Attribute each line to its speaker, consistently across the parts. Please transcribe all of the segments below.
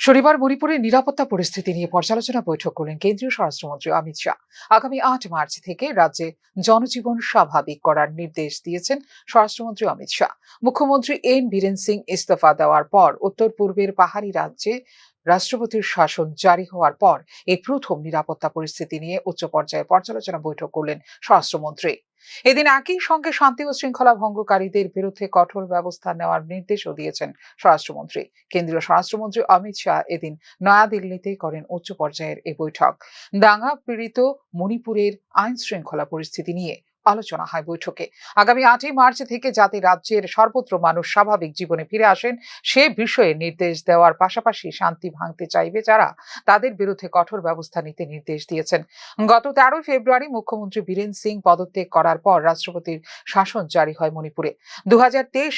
Speaker 1: শনিবার মণিপুরের নিরাপত্তা পরিস্থিতি নিয়ে পর্যালোচনা বৈঠক করলেন কেন্দ্রীয় স্বরাষ্ট্রমন্ত্রী অমিত শাহ। আগামী আট মার্চ থেকে রাজ্যে জনজীবন স্বাভাবিক করার নির্দেশ দিয়েছেন স্বরাষ্ট্রমন্ত্রী অমিত শাহ। মুখ্যমন্ত্রী এন বীরেন সিং ইস্তফা দেওয়ার পর উত্তর পূর্বের পাহাড়ি রাজ্যে রাষ্ট্রপতির শাসন জারি হওয়ার পর এই প্রথম নিরাপত্তা পরিস্থিতি নিয়ে উচ্চ পর্যায়ে পর্যালোচনা বৈঠক করলেন স্বরাষ্ট্রমন্ত্রী। এদিন একই সঙ্গে শান্তি ও শৃঙ্খলা ভঙ্গকারীদের বিরুদ্ধে কঠোর ব্যবস্থা নেওয়ার নির্দেশও দিয়েছেন স্বরাষ্ট্রমন্ত্রী। কেন্দ্রীয় স্বরাষ্ট্রমন্ত্রী অমিত শাহ এদিন নয়াদিল্লিতে করেন উচ্চ পর্যায়ের এই বৈঠক। দাঙ্গা পীড়িত মণিপুরের আইন শৃঙ্খলা পরিস্থিতি নিয়ে আলোচনা হয় বৈঠকে। আগামী আটই মার্চ থেকে যাতে রাজ্যের সর্বত্র মানুষ স্বাভাবিক জীবনে ফিরে আসেন, সে বিষয়ে নির্দেশ দেওয়ার পাশাপাশি শান্তি ভাঙতে চাইবে যারা তাদের বিরুদ্ধে কঠোর ব্যবস্থা নিতে নির্দেশ দিয়েছেন। গত তেরোই ফেব্রুয়ারি মুখ্যমন্ত্রী বীরেন সিং পদত্যাগ করার পর রাষ্ট্রপতির শাসন জারি হয় মণিপুরে। দু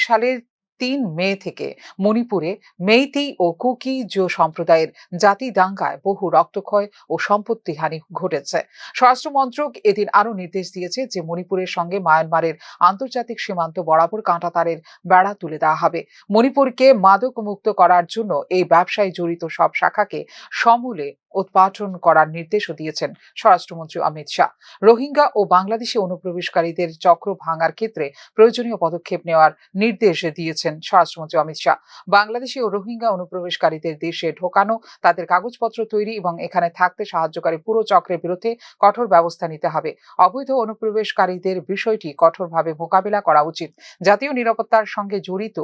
Speaker 1: সালের তিন মে থেকে মণিপুরে মেইতি ও কুকি জো সম্প্রদায়ের জাতি দাঙ্গায় বহু রক্তক্ষয় ও সম্পত্তি হানি ঘটেছে। স্বরাষ্ট্র মন্ত্রক এদিন আরও নির্দেশ দিয়েছে যে মণিপুরের সঙ্গে মায়ানমারের আন্তর্জাতিক সীমান্ত বরাবর কাঁটাতারের বেড়া তুলে দেওয়া হবে। মণিপুরকে মাদক মুক্ত করার জন্য এই ব্যবসায় জড়িত সব শাখাকে সমূলে উৎপাটন করার নির্দেশও দিয়েছেন স্বরাষ্ট্রমন্ত্রী অমিত শাহ। রোহিঙ্গা ও বাংলাদেশি অনুপ্রবেশকারীদের চক্র ভাঙার ক্ষেত্রে প্রয়োজনীয় পদক্ষেপ নেওয়ার নির্দেশ দিয়েছেন স্বরাষ্ট্রমন্ত্রী অমিত শাহ। বাংলাদেশি ও রোহিঙ্গা অনুপ্রবেশকারীদের দেশে ঢোকানো, তাদের কাগজপত্র তৈরি এবং এখানে থাকতে সাহায্যকারী পুরো চক্রের বিরুদ্ধে কঠোর ব্যবস্থা নিতে হবে। অবৈধ অনুপ্রবেশকারীদের বিষয়টি কঠোরভাবে মোকাবিলা করা উচিত। জাতীয় নিরাপত্তার সঙ্গে জড়িত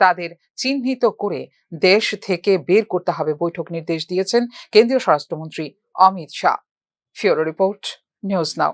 Speaker 1: তাদের চিহ্নিত করে দেশ থেকে বের করতে হবে বৈঠক নির্দেশ দিয়েছেন কেন্দ্রীয় স্বরাষ্ট্রমন্ত্রী অমিত শাহ। ফিওরো রিপোর্ট নিউজ নাও।